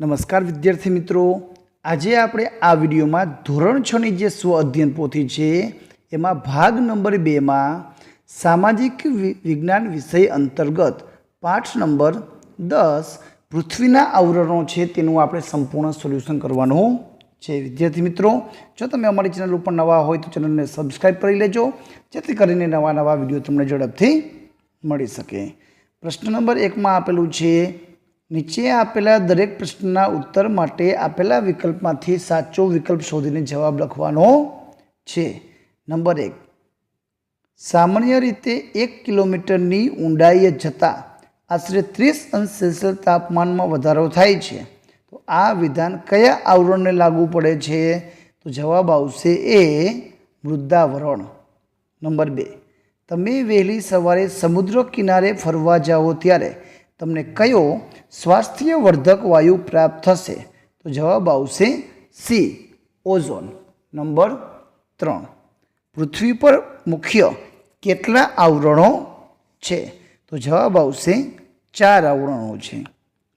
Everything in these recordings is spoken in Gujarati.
નમસ્કાર વિદ્યાર્થી મિત્રો. આજે આપણે આ વિડીયોમાં ધોરણ છની જે સ્વ અધ્યયન પોથી છે, એમાં ભાગ નંબર બેમાં સામાજિક વિજ્ઞાન વિષય અંતર્ગત પાઠ નંબર દસ પૃથ્વીના આવરણો છે તેનું આપણે સંપૂર્ણ સોલ્યુશન કરવાનું છે. વિદ્યાર્થી મિત્રો, જો તમે અમારી ચેનલ ઉપર નવા હોય તો ચેનલને સબસ્ક્રાઈબ કરી લેજો, જેથી કરીને નવા નવા વીડિયો તમને ઝડપથી મળી શકે. પ્રશ્ન નંબર એકમાં આપેલું છે નીચે આપેલા દરેક પ્રશ્નના ઉત્તર માટે આપેલા વિકલ્પમાંથી સાચો વિકલ્પ શોધીને જવાબ લખવાનો છે. નંબર એક. સામાન્ય રીતે એક કિલોમીટરની ઊંડાઈએ જતાં આશરે ત્રીસ અંશ સેલ્સિયસ તાપમાનમાં વધારો થાય છે. તો આ વિધાન કયા આવરણને લાગુ પડે છે? તો જવાબ આવશે એ વૃદ્ધાવરણ. નંબર બે. તમે વહેલી સવારે સમુદ્ર કિનારે ફરવા જાઓ ત્યારે તમને કયો સ્વાસ્થ્યવર્ધક વાયુ પ્રાપ્ત થશે? તો જવાબ આવશે સી ઓઝોન. નંબર ત્રણ. પૃથ્વી પર મુખ્ય કેટલા આવરણો છે? તો જવાબ આવશે ચાર આવરણો છે.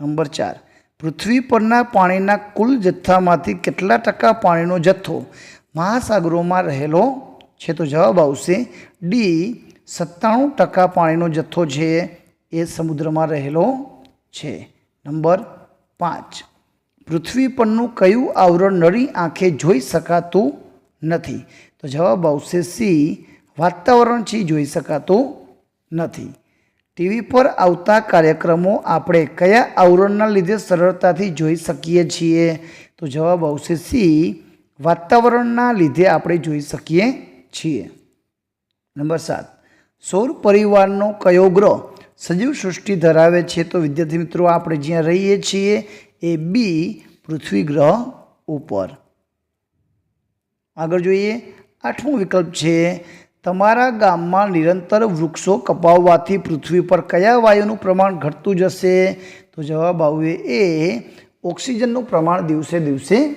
નંબર ચાર. પૃથ્વી પરના પાણીના કુલ જથ્થામાંથી કેટલા ટકા પાણીનો જથ્થો મહાસાગરોમાં રહેલો છે? તો જવાબ આવશે ડી સત્તાણું ટકા પાણીનો જથ્થો છે. એ સમુદ્રમાં રહેલો છે. નંબર પાંચ. પૃથ્વી પરનું કયું આવરણ નરી આંખે જોઈ શકાતું નથી? તો જવાબ આવશે સી. વાતાવરણથી જોઈ શકાતું નથી. ટીવી પર આવતા કાર્યક્રમો આપણે કયા આવરણના લીધે સરળતાથી જોઈ શકીએ છીએ? તો જવાબ આવશે સી. વાતાવરણના લીધે આપણે જોઈ શકીએ છીએ. નંબર સાત. સૌર પરિવારનો કયો ગ્રહ સજીવ સૃષ્ટિ ધરાવે છે તો વિદ્યાર્થી મિત્રો, આપણે જ્યાં રહીએ છીએ એ બી પૃથ્વી ગ્રહ ઉપર. આગળ જોઈએ, આઠમો વિકલ્પ છે, તમારા ગામમાં નિરંતર વૃક્ષો કપાવવાથી પૃથ્વી પર કયા વાયુનું પ્રમાણ ઘટતું જશે? તો જવાબ આવે એ, ઓક્સિજનનું પ્રમાણ દિવસે દિવસે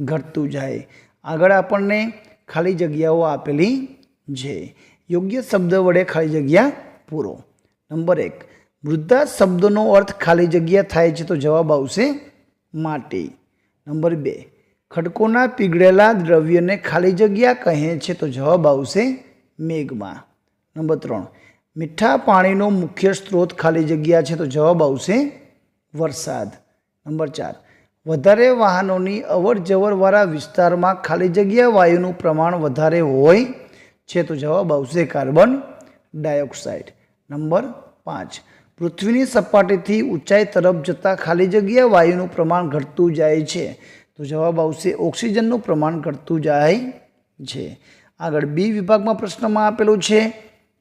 ઘટતું જાય. આગળ આપણને ખાલી જગ્યાઓ આપેલી છે. યોગ્ય શબ્દ વડે ખાલી જગ્યા પૂરો. નંબર એક વૃદ્ધા શબ્દનો અર્થ ખાલી જગ્યા થાય છે તો જવાબ આવશે માટી. નંબર બે, ખડકોના પીગળેલા દ્રવ્યને ખાલી જગ્યા કહે છે તો જવાબ આવશે મેઘમાં. નંબર ત્રણ, મીઠા પાણીનો મુખ્ય સ્ત્રોત ખાલી જગ્યા છે તો જવાબ આવશે વરસાદ. નંબર ચાર, વધારે વાહનોની અવર જવરવાળા વિસ્તારમાં ખાલી જગ્યા વાયુનું પ્રમાણ વધારે હોય છે તો જવાબ આવશે કાર્બન ડાયોક્સાઇડ. નંબર પાંચ. પૃથ્વીની સપાટીથી ઊંચાઈ તરફ જતાં ખાલી જગ્યા વાયુનું પ્રમાણ ઘટતું જાય છે. તો જવાબ આવશે, ઓક્સિજનનું પ્રમાણ ઘટતું જાય છે. આગળ બી વિભાગમાં પ્રશ્નમાં આપેલું છે,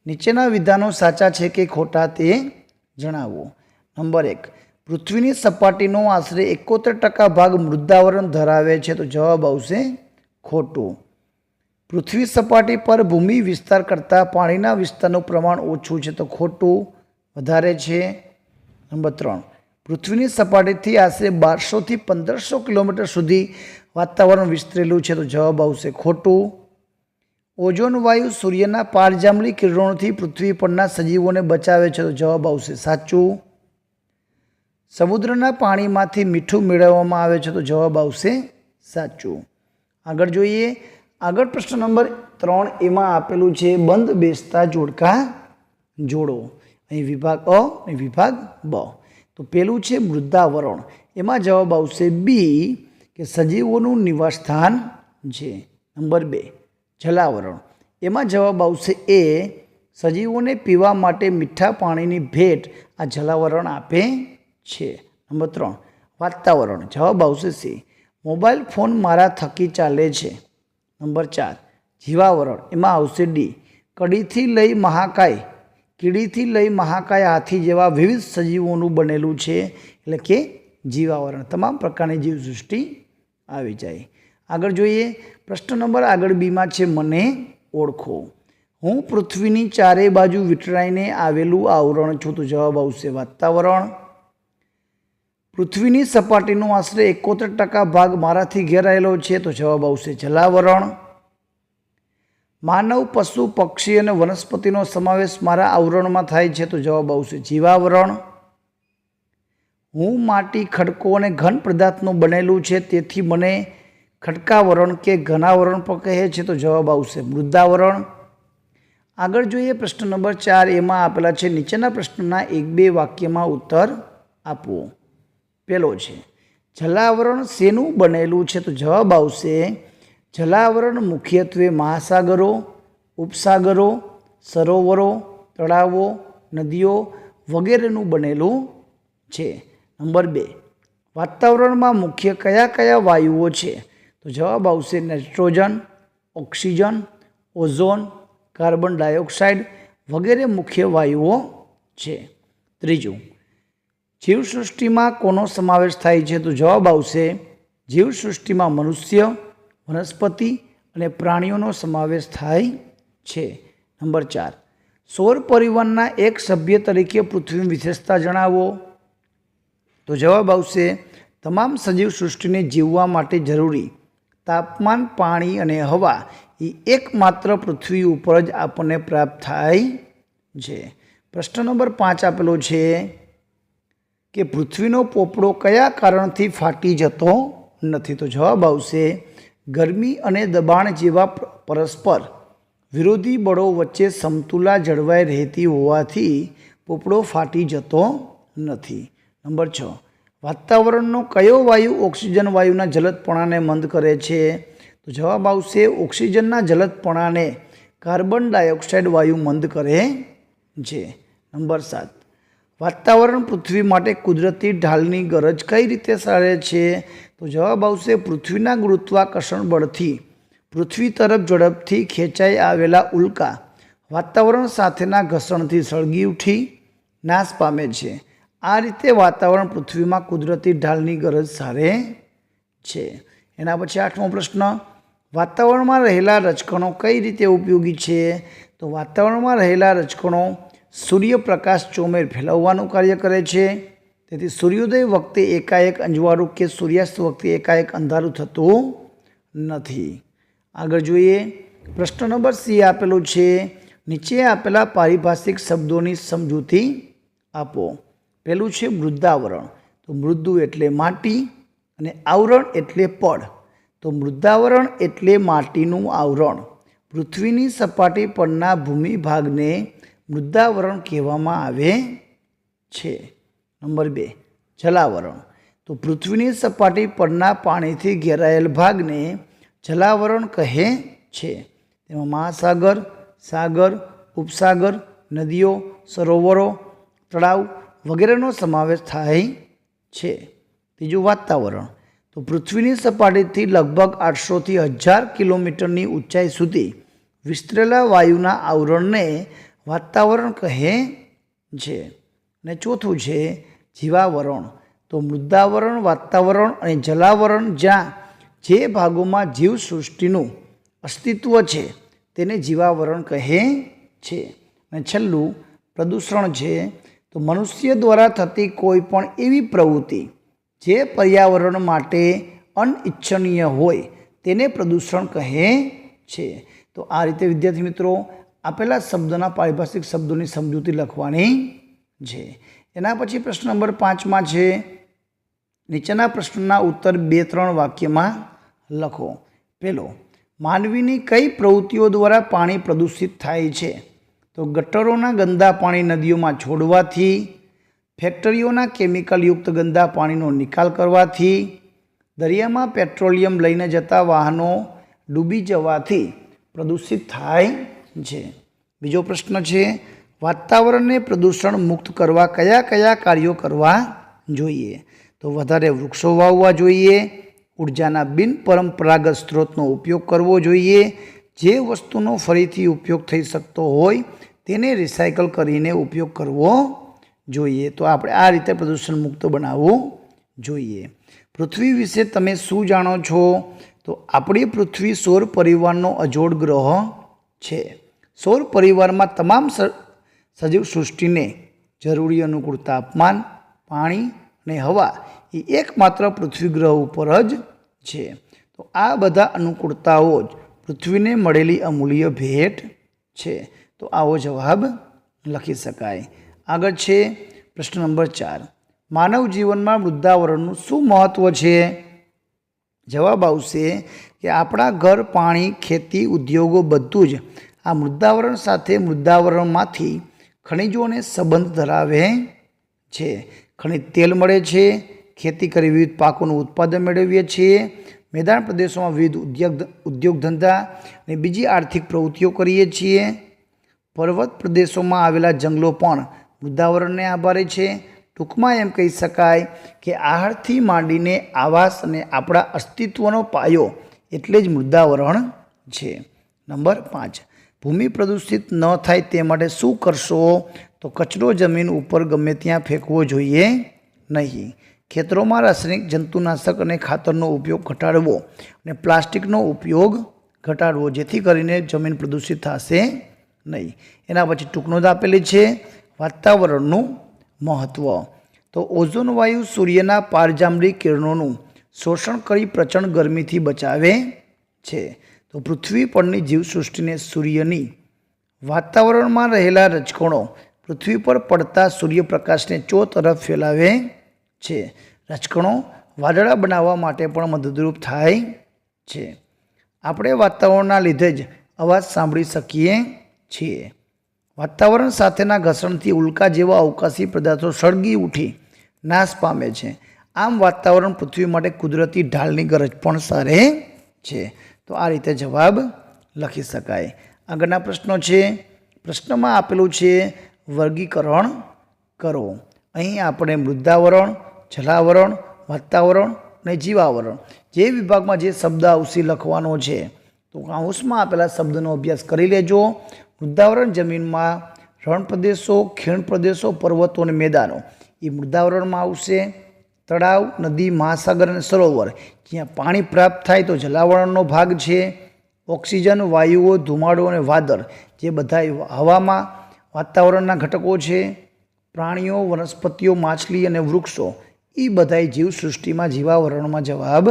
નીચેના વિધાનો સાચા છે કે ખોટા તે જણાવો. નંબર એક, પૃથ્વીની સપાટીનો આશરે એકોતેર ટકા ભાગ મૃદાવરણ ધરાવે છે. તો જવાબ આવશે, ખોટું. પૃથ્વી સપાટી પર ભૂમિ વિસ્તાર કરતાં પાણીના વિસ્તારનું પ્રમાણ ઓછું છે તો ખોટું વધારે છે. નંબર ત્રણ. પૃથ્વીની સપાટીથી આશરે બારસોથી પંદરસો કિલોમીટર સુધી વાતાવરણ વિસ્તરેલું છે તો જવાબ આવશે ખોટું. ઓઝોન વાયુ સૂર્યના પારજાંબલી કિરણોથી પૃથ્વી પરના સજીવોને બચાવે છે તો જવાબ આવશે સાચું. સમુદ્રના પાણીમાંથી મીઠું મેળવવામાં આવે છે તો જવાબ આવશે સાચું. આગળ જોઈએ આગળ પ્રશ્ન નંબર ત્રણ એમાં આપેલું છે, બંધ, બેસતા, જોડકા, જોડો. અહીં વિભાગ અ વિભાગ બ. તો પેલું છે મૃદ્ધાવરણ એમાં જવાબ આવશે બી કે સજીવોનું નિવાસસ્થાન છે. નંબર બે, જલાવરણ. એમાં જવાબ આવશે એ, સજીવોને પીવા માટે મીઠા પાણીની ભેટ આ જલાવરણ આપે છે. નંબર ત્રણ, વાતાવરણ. જવાબ આવશે સી, મોબાઈલ ફોન મારા થકી ચાલે છે. નંબર ચાર, જીવાવરણ. એમાં આવશે ડી કડીથી લઈ મહાકાય, કીડીથી લઈ મહાકાય હાથી જેવા વિવિધ સજીવોનું બનેલું છે, એટલે કે જીવાવરણ. તમામ પ્રકારની જીવસૃષ્ટિ આવી જાય. આગળ જોઈએ. પ્રશ્ન નંબર આગળ બીમાં છે, મને ઓળખો. હું પૃથ્વીની ચારે બાજુ વિટરાઈને આવેલું આવરણ છું. તો જવાબ આવશે વાતાવરણ. પૃથ્વીની સપાટીનો આશરે એકોતેર ટકા ભાગ મારાથી ઘેરાયેલો છે તો જવાબ આવશે જલાવરણ. માનવ, પશુ, પક્ષી અને વનસ્પતિનો સમાવેશ મારા આવરણમાં થાય છે તો જવાબ આવશે જીવાવરણ. હું માટી, ખડકો અને ઘન પદાર્થનું બનેલું છે તેથી મને ખડકાવરણ કે ઘનાવરણ પણ કહે છે તો જવાબ આવશે મૃદાવરણ. આગળ જોઈએ પ્રશ્ન નંબર ચાર, એમાં આપેલા છે નીચેના પ્રશ્નના એક બે વાક્યમાં ઉત્તર આપવો પેલો છે. જલાવરણ શેનું બનેલું છે? તો જવાબ આવશે, જલાવરણ મુખ્યત્વે મહાસાગરો, ઉપસાગરો, સરોવરો, તળાવો, નદીઓ વગેરેનું બનેલું છે. નંબર બે, વાતાવરણમાં મુખ્ય કયા કયા વાયુઓ છે? તો જવાબ આવશે nitrogen, oxygen, ozone, carbon dioxide વગેરે મુખ્ય વાયુઓ છે. ત્રીજું જીવસૃષ્ટિમાં કોનો સમાવેશ થાય છે તો જવાબ આવશે, જીવસૃષ્ટિમાં મનુષ્ય, વનસ્પતિ અને પ્રાણીઓનો સમાવેશ થાય છે. નંબર ચાર. સૌર પરિવારના એક સભ્ય તરીકે પૃથ્વીની વિશેષતા જણાવો. તો જવાબ આવશે, તમામ સજીવ સૃષ્ટિને જીવવા માટે જરૂરી તાપમાન, પાણી અને હવા એ એકમાત્ર પૃથ્વી ઉપર જ આપણને પ્રાપ્ત થાય છે. પ્રશ્ન નંબર પાંચ આપેલો છે કે પૃથ્વીનો પોપડો કયા કારણથી ફાટી જતો નથી? તો જવાબ આવશે, ગરમી અને દબાણ જેવા પરસ્પર વિરોધી બળો વચ્ચે સમતુલા જળવાઈ રહેતી હોવાથી પોપડો ફાટી જતો નથી. નંબર છ. વાતાવરણનો કયો વાયુ ઓક્સિજન વાયુના જલદપણાને મંદ કરે છે? તો જવાબ આવશે, ઓક્સિજનના જલદપણાને કાર્બન ડાયોક્સાઇડ વાયુ મંદ કરે છે. નંબર સાત. વાતાવરણ પૃથ્વી માટે કુદરતી ઢાલની ગરજ કઈ રીતે સારે છે? તો જવાબ આવશે પૃથ્વીના ગુરુત્વાકર્ષણ બળથી. પૃથ્વી તરફ ઝડપથી ખેંચાઈ આવેલા ઉલ્કા. વાતાવરણ સાથેના ઘર્ષણથી સળગી ઉઠી નાશ પામે છે. આ રીતે વાતાવરણ પૃથ્વીમાં કુદરતી ઢાલની ગરજ સારે છે. એના પછી આઠમો પ્રશ્ન. વાતાવરણમાં રહેલા રચકણો કઈ રીતે ઉપયોગી છે? તો વાતાવરણમાં રહેલા રજકણો સૂર્યપ્રકાશ ચોમેર ફેલાવવાનું કાર્ય કરે છે. તેથી સૂર્યોદય વખતે એકાએક અંજવાળું કે સૂર્યાસ્ત વખતે એકાએક અંધારું થતું નથી. આગળ જોઈએ. પ્રશ્ન નંબર સી આપેલો છે. નીચે આપેલા પારિભાષિક શબ્દોની સમજૂતી આપો. પહેલું છે મૃદાવરણ તો મૃદુ એટલે માટી અને આવરણ એટલે પડ. તો મૃદાવરણ એટલે માટીનું આવરણ. પૃથ્વીની સપાટી પરના ભૂમિ ભાગને મૃદાવરણ કહેવામાં આવે છે. નંબર બે, જલાવરણ. તો પૃથ્વીની સપાટી પરના પાણીથી ઘેરાયેલ ભાગને જલાવરણ કહે છે. તેમાં મહાસાગર, સાગર, ઉપસાગર, નદીઓ, સરોવરો, તળાવ વગેરેનો સમાવેશ થાય છે. ત્રીજું, વાતાવરણ. તો પૃથ્વીની સપાટીથી લગભગ આઠસોથી હજાર કિલોમીટરની ઊંચાઈ સુધી વિસ્તરેલા વાયુના આવરણને વાતાવરણ કહે છે અને ચોથું છે જીવાવરણ. તો મૃદાવરણ, વાતાવરણ અને જલાવરણ જ્યાં જે ભાગોમાં જીવસૃષ્ટિનું અસ્તિત્વ છે તેને જીવાવરણ કહે છે. અને છેલ્લું, પ્રદૂષણ છે. તો મનુષ્ય દ્વારા થતી કોઈ પણ એવી પ્રવૃત્તિ જે પર્યાવરણ માટે અનિચ્છનીય હોય તેને પ્રદૂષણ કહે છે. તો આ રીતે વિદ્યાર્થી મિત્રો આપેલા શબ્દના પારિભાષિક શબ્દોની સમજૂતી લખવાની છે. એના પછી પ્રશ્ન નંબર પાંચમાં છે, નીચેના પ્રશ્નના ઉત્તર બે ત્રણ વાક્યમાં લખો. પેલો, માનવીની કઈ પ્રવૃત્તિઓ દ્વારા પાણી પ્રદૂષિત થાય છે? તો ગટરોના ગંદા પાણી નદીઓમાં છોડવાથી, ફેક્ટરીઓના કેમિકલયુક્ત ગંદા પાણીનો નિકાલ કરવાથી, દરિયામાં પેટ્રોલિયમ લઈને જતા વાહનો ડૂબી જવાથી પ્રદૂષિત થાય છે. બીજો પ્રશ્ન છે, વાતાવરણને પ્રદૂષણ મુક્ત કરવા કયા કયા કાર્યો કરવા જોઈએ? તો વધારે વૃક્ષો વાવવા જોઈએ, ઉર્જાના બિનપરંપરાગત સ્ત્રોતનો ઉપયોગ કરવો જોઈએ, જે વસ્તુનો ફરીથી ઉપયોગ થઈ શકતો હોય તેને રિસાયકલ કરીને ઉપયોગ કરવો જોઈએ. તો આપણે આ રીતે પ્રદૂષણ મુક્ત બનાવવું જોઈએ. પૃથ્વી વિશે તમે શું જાણો છો? તો આપણી પૃથ્વી સૌર પરિવારનો અજોડ ગ્રહ છે. સૌર પરિવારમાં તમામ સજીવ સૃષ્ટિને જરૂરી અનુકૂળ તાપમાન, પાણી અને હવા એ એકમાત્ર પૃથ્વી ગ્રહ ઉપર જ છે. તો આ બધા અનુકૂળતાઓ જ પૃથ્વીને મળેલી અમૂલ્ય ભેટ છે. તો આવો જવાબ લખી શકાય. આગળ છે પ્રશ્ન નંબર ચાર. માનવ જીવનમાં વૃદ્ધાવરણનું શું મહત્ત્વ છે? જવાબ આવશે કે આપણા ઘર, પાણી, ખેતી, ઉદ્યોગો બધું જ આ મૃદાવરણ સાથે મૃદાવરણમાંથી ખનિજોને સંબંધ ધરાવે છે. ખનિજ તેલ મળે છે, ખેતી કરી વિવિધ પાકોનું ઉત્પાદન મેળવીએ છીએ, મેદાન પ્રદેશોમાં વિવિધ ઉદ્યોગ ઉદ્યોગ ધંધા અને બીજી આર્થિક પ્રવૃત્તિઓ કરીએ છીએ. પર્વત પ્રદેશોમાં આવેલા જંગલો પણ મૃદાવરણને આભારે છે. ટૂંકમાં એમ કહી શકાય કે આહારથી માંડીને આવાસ અને આપણા અસ્તિત્વનો પાયો એટલે જ મૃદાવરણ છે. નંબર પાંચ. ભૂમિ પ્રદૂષિત ન થાય તે માટે શું કરશો? તો કચરો જમીન ઉપર ગમે ત્યાં ફેંકવો જોઈએ નહીં. ખેતરોમાં રાસાયણિક જંતુનાશક અને ખાતરનો ઉપયોગ ઘટાડવો અને પ્લાસ્ટિકનો ઉપયોગ ઘટાડવો, જેથી કરીને જમીન પ્રદૂષિત થશે નહીં. એના પછી ટૂંકનો જ આપેલી છે, વાતાવરણનું મહત્ત્વ તો ઓઝોન વાયુ સૂર્યના પારજાંબરી કિરણોનું શોષણ કરી પ્રચંડ ગરમીથી બચાવે છે. તો પૃથ્વી પરની જીવસૃષ્ટિને સૂર્યની વાતાવરણમાં રહેલા રજકણો પૃથ્વી પર પડતા સૂર્યપ્રકાશને ચો તરફ ફેલાવે છે. રજકણો વાદળા બનાવવા માટે પણ મદદરૂપ થાય છે. આપણે વાતાવરણના લીધે જ અવાજ સાંભળી શકીએ છીએ. વાતાવરણ સાથેના ઘર્ષણથી ઉલ્કા જેવા અવકાશી પદાર્થો સળગી ઉઠી નાશ પામે છે. આમ વાતાવરણ પૃથ્વી માટે કુદરતી ઢાલની ગરજ પણ સારે છે. તો આ રીતે જવાબ લખી શકાય. આગળના પ્રશ્નો છે. પ્રશ્નમાં આપેલું છે, વર્ગીકરણ કરો. અહીં આપણે મૃદાવરણ જલાવરણ, વાતાવરણ અને જીવાવરણ જે વિભાગમાં જે શબ્દ આવશે લખવાનો છે. તો કાઉસમાં આપેલા શબ્દનો અભ્યાસ કરી લેજો. મૃદ્ધાવરણ જમીનમાં રણ પ્રદેશો ખીણ પ્રદેશો પર્વતો અને મેદાનો. એ મૃદ્ધાવરણમાં આવશે. તળાવ, નદી, મહાસાગર અને સરોવર. જ્યાં પાણી પ્રાપ્ત થાય તો જલાવરણનો ભાગ છે. ઓક્સિજન, વાયુઓ, ધુમાડો અને વાદળ, જે બધા હવામાં વાતાવરણના ઘટકો છે. પ્રાણીઓ, વનસ્પતિઓ, માછલી અને વૃક્ષો, એ બધાય જીવસૃષ્ટિમાં, જીવાવરણમાં જવાબ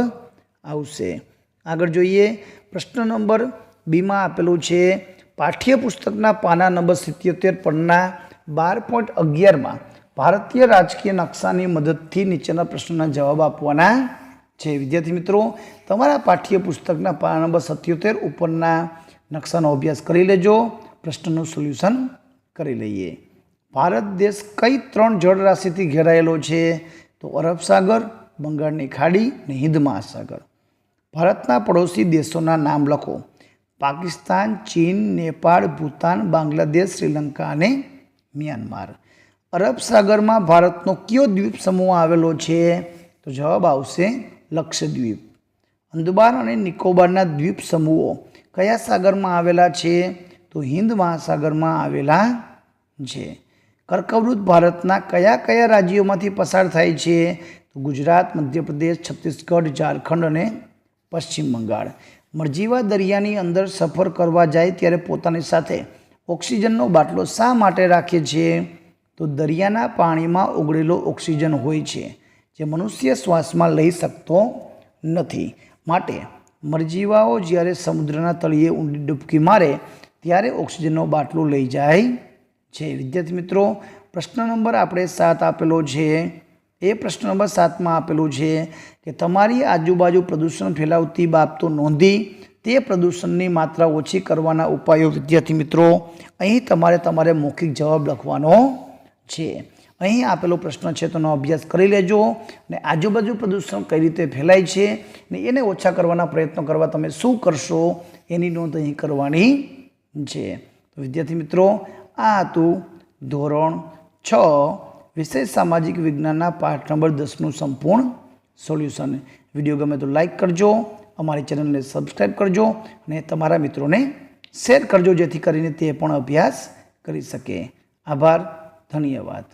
આવશે. આગળ જોઈએ. પ્રશ્ન નંબર બીમાં આપેલું છે, પાઠ્યપુસ્તકના પાના નંબર સિત્યોતેર પરના બાર પોઈન્ટ અગિયારમાં ભારતીય રાજકીય નકશાની મદદથી નીચેના પ્રશ્નના જવાબ આપવાના છે. વિદ્યાર્થી મિત્રો, તમારા પાઠ્યપુસ્તકના પાના નંબર સત્યોતેર ઉપરના નકશાનો અભ્યાસ કરી લેજો. પ્રશ્નનું સોલ્યુશન કરી લઈએ. ભારત દેશ કઈ ત્રણ જળ રાશિથી ઘેરાયેલો છે? તો અરબ સાગર, બંગાળની ખાડી અને હિન્દ મહાસાગર. ભારતના પડોશી દેશોના નામ લખો. પાકિસ્તાન, ચીન, નેપાળ, ભૂતાન, બાંગ્લાદેશ, શ્રીલંકા અને મ્યાનમાર. અરબ સાગરમાં ભારતનો કયો દ્વીપ સમૂહ આવેલો છે? તો જવાબ આવશે લક્ષદ્વીપ. અંદમાન અને નિકોબારના દ્વીપ સમૂહો કયા સાગરમાં આવેલા છે? તો હિન્દ મહાસાગરમાં આવેલા છે. કર્કવૃત ભારતના કયા કયા રાજ્યોમાંથી પસાર થાય છે? તો ગુજરાત, મધ્યપ્રદેશ, છત્તીસગઢ, ઝારખંડ અને પશ્ચિમ બંગાળ. મરજીવા દરિયાની અંદર સફર કરવા જાય ત્યારે પોતાની સાથે ઓક્સિજનનો બાટલો શા માટે રાખે છે? તો દરિયાના પાણીમાં ઓગળેલો ઓક્સિજન હોય છે, જે મનુષ્ય શ્વાસમાં લઈ શકતો નથી. માટે મરજીવાઓ જ્યારે સમુદ્રના તળિયે ઊંડી ડૂબકી મારે, ત્યારે ઓક્સિજનનો બાટલો લઈ જાય છે. વિદ્યાર્થી મિત્રો, પ્રશ્ન નંબર આપણે સાત આપેલો છે. એ પ્રશ્ન નંબર સાતમાં આપેલું છે કે તમારી આજુબાજુ પ્રદૂષણ ફેલાવતી બાબતો નોંધી, તે પ્રદૂષણની માત્રા ઓછી કરવાના ઉપાયો વિદ્યાર્થી મિત્રો, અહીં તમારે તમારે મૌખિક જવાબ લખવાનો છે. અહીં આપેલો પ્રશ્ન છે તેનો અભ્યાસ કરી લેજો અને આજુબાજુ પ્રદૂષણ કઈ રીતે ફેલાય છે ને એને ઓછા કરવાના પ્રયત્નો કરવા તમે શું કરશો એની નોંધ અહીં કરવાની છે. વિદ્યાર્થી મિત્રો, આ હતું ધોરણ છ, વિશેષ સામાજિક વિજ્ઞાનના પાઠ નંબર દસનું સંપૂર્ણ સોલ્યુશન. વીડિયો ગમે તો લાઈક કરજો, અમારી ચેનલને સબસ્ક્રાઈબ કરજો અને તમારા મિત્રોને શેર કરજો, જેથી કરીને તે પણ અભ્યાસ કરી શકે. આભાર. ધન્યવાદ